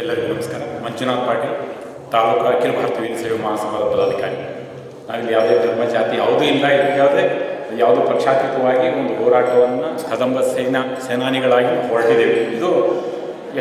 ಎಲ್ಲರಿಗೂ ನಮಸ್ಕಾರ. ಮಂಜುನಾಥ್ ಪಾಟೀಲ್, ತಾಲೂಕು ಅಖಿಲ ಭಾರತ ವೀರ ಸೇವೆ ಮಹಾಸಭಾದ ಪದಾಧಿಕಾರಿ. ನಾವಿಲ್ಲಿ ಯಾವುದೇ ಧರ್ಮ ಜಾತಿ ಯಾವುದೂ ಇಲ್ಲ, ಇಲ್ಲಿ ಯಾವುದೇ, ಯಾವುದೋ ಪಕ್ಷಾತೀತವಾಗಿ ಒಂದು ಹೋರಾಟವನ್ನು ಕದಂಬ ಸೇನಾ, ಸೇನಾನಿಗಳಾಗಿ ಹೊರಟಿದ್ದೇವೆ. ಇದು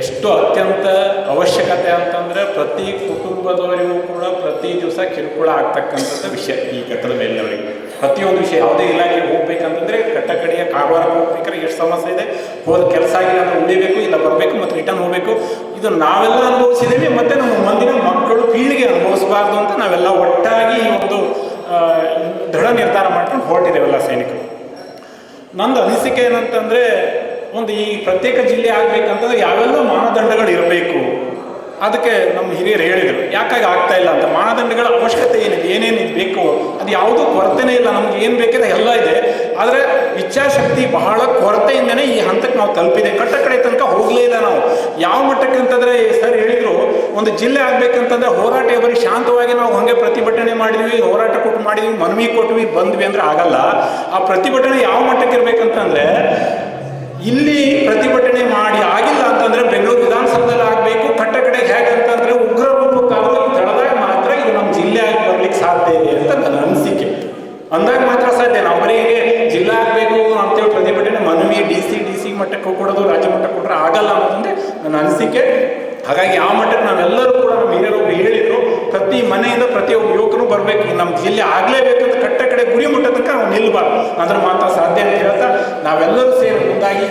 ಎಷ್ಟು ಅತ್ಯಂತ ಅವಶ್ಯಕತೆ ಅಂತಂದರೆ ಪ್ರತಿ ಕುಟುಂಬದವರಿಗೂ ಕೂಡ ಪ್ರತಿ ದಿವಸ ಕಿರುಕುಳ ಆಗ್ತಕ್ಕಂಥದ್ದು ವಿಷಯ ಈ ಕಟ್ಟದ ಮೇಲಿನವರಿಗೆ. ಪ್ರತಿಯೊಂದು ವಿಷಯ ಯಾವುದೇ ಇಲಾಖೆಗೆ ಹೋಗ್ಬೇಕಂತಂದ್ರೆ ಕಟ್ಟ ಕಡೆಯ ಕಾರವಾರಕ್ಕೆ ಹೋಗ್ಬೇಕಾದ್ರೆ ಎಷ್ಟು ಸಮಸ್ಯೆ ಇದೆ, ಹೋದ ಕೆಲಸ ಆಗಿಲ್ಲ ಉಳಿಬೇಕು ಇಲ್ಲ ಬರಬೇಕು ಮತ್ತು ರಿಟರ್ನ್ ಹೋಗಬೇಕು. ಇದು ನಾವೆಲ್ಲ ಅನುಭವಿಸಿದ್ದೀವಿ, ಮತ್ತೆ ನಮ್ಮ ಮುಂದಿನ ಮಕ್ಕಳು ಪೀಳಿಗೆ ಅನುಭವಿಸಬಾರ್ದು ಅಂತ ನಾವೆಲ್ಲ ಒಟ್ಟಾಗಿ ಈ ಒಂದು ದೃಢ ನಿರ್ಧಾರ ಮಾಡ್ಕೊಂಡು ಹೊರಟಿದ್ದೇವೆಲ್ಲ ಸೈನಿಕರು. ನಂದು ಅನಿಸಿಕೆ ಏನಂತಂದರೆ, ಒಂದು ಈ ಪ್ರತ್ಯೇಕ ಜಿಲ್ಲೆ ಆಗ್ಬೇಕಂತಂದ್ರೆ ಯಾವೆಲ್ಲ ಮಾನದಂಡಗಳು ಅದಕ್ಕೆ ನಮ್ಮ ಹಿರಿಯರು ಹೇಳಿದರು, ಯಾಕಾಗಿ ಆಗ್ತಾ ಇಲ್ಲ ಅಂತ? ಮಾನದಂಡಗಳ ಅವಶ್ಯಕತೆ ಏನಿದೆ? ಏನೇನು ಬೇಕು? ಅದು ಯಾವುದೂ ಕೊರತೆನೇ ಇಲ್ಲ, ನಮ್ಗೆ ಏನು ಬೇಕಿದೆ ಎಲ್ಲ ಇದೆ. ಆದರೆ ಇಚ್ಛಾಶಕ್ತಿ ಬಹಳ ಕೊರತೆಯಿಂದನೇ ಈ ಹಂತಕ್ಕೆ ನಾವು ತಲುಪಿದೆ. ಕಟ್ಟ ಕಡೆ ತನಕ ಹೋಗಲೇ ಇಲ್ಲ ನಾವು. ಯಾವ ಮಟ್ಟಕ್ಕೆ ಅಂತಂದರೆ, ಸರ್ ಹೇಳಿದರು, ಒಂದು ಜಿಲ್ಲೆ ಆಗಬೇಕಂತಂದ್ರೆ ಹೋರಾಟ ಬರೀ ಶಾಂತವಾಗಿ ನಾವು ಹಂಗೆ ಪ್ರತಿಭಟನೆ ಮಾಡಿದ್ವಿ, ಹೋರಾಟ ಕೊಟ್ಟು ಮಾಡಿದ್ವಿ, ಮನವಿ ಕೊಟ್ವಿ, ಬಂದ್ವಿ ಅಂದ್ರೆ ಆಗಲ್ಲ. ಆ ಪ್ರತಿಭಟನೆ ಯಾವ ಮಟ್ಟಕ್ಕೆ ಇರಬೇಕಂತಂದ್ರೆ, ಇಲ್ಲಿ ಪ್ರತಿಭಟನೆ ಮಾಡಿ ಆಗಿಲ್ಲ ಅಂತಂದ್ರೆ ಬೆಂಗಳೂರು ವಿಧಾನಸೌಧದಲ್ಲಿ ಆಗಬೇಕು ಕಟ್ಟ ಕಡೆ ಹೇಗೆ ಅಂತಂದ್ರೆ ಉಗ್ರ ರೂಪಕ್ಕಾಗಲು ತಳದಾಗ ಮಾತ್ರ ಇದು ನಮ್ಮ ಜಿಲ್ಲೆ ಆಗಿ ಬರ್ಲಿಕ್ಕೆ ಸಾಧ್ಯ ಇದೆ ಅಂತ ನನ್ನ ಅನಿಸಿಕೆ ಅಂದಾಗ ಮಾತ್ರ ಸಾಧ್ಯ. ನಾವು ಬರೀ ಹೀಗೆ ಜಿಲ್ಲಾ ಆಗಬೇಕು ಅಂತೇಳಿ ಪ್ರತಿಭಟನೆ ಮನವಿ ಡಿ ಸಿ ಡಿ ಸಿ ಮಟ್ಟಕ್ಕೆ ಕೊಡೋದು, ರಾಜ್ಯ ಮಟ್ಟಕ್ಕೆ ಕೊಟ್ಟರೆ ಆಗಲ್ಲ ಅನ್ನೋದಂದ್ರೆ ನನ್ನ ಅನಿಸಿಕೆ. ಹಾಗಾಗಿ ಆ ಮಟ್ಟಕ್ಕೆ ನಾವೆಲ್ಲರೂ ಕೂಡ ನಮ್ಮ ಹಿರಿಯರು ಹೇಳಿದ್ರು, ಪ್ರತಿ ಮನೆಯಿಂದ ಪ್ರತಿಯೊಬ್ಬ ಯುವಕರು ಬರಬೇಕು. ನಮ್ಮ ಜಿಲ್ಲೆ ಆಗಲೇಬೇಕಂತ ಕಟ್ಟ ಕಡೆ ಗುರಿ ಮುಟ್ಟ ನಾವು ನಿಲ್ಬಾರ್ದು. ಅದ್ರ ಮಾತ್ರ ಸಾಧ್ಯ ಅಂತ ಹೇಳ್ತಾ ನಾವೆಲ್ಲರೂ ಸೇರಿ ಮುಂದಾಗಿ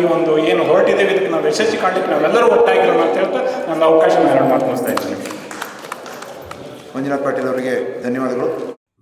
ಈ ಒಂದು ಏನು ಹೊರಟಿದ್ದೇವೆ ಇದಕ್ಕೆ ನಾವು ಯಶಸ್ವಿ ಕಾಣಲಿಕ್ಕೆ ನಾವೆಲ್ಲರೂ ಒಟ್ಟಾಗಿರೋಣ ಅಂತ ಹೇಳ್ತಾ ನನ್ನ ಅವಕಾಶ ಮಾಡ್ಕೊಳ್ತಾ ಇದ್ದೀನಿ. ಮಂಜುನಾಥ್ ಪಾಟೀಲ್ ಅವರಿಗೆ ಧನ್ಯವಾದಗಳು.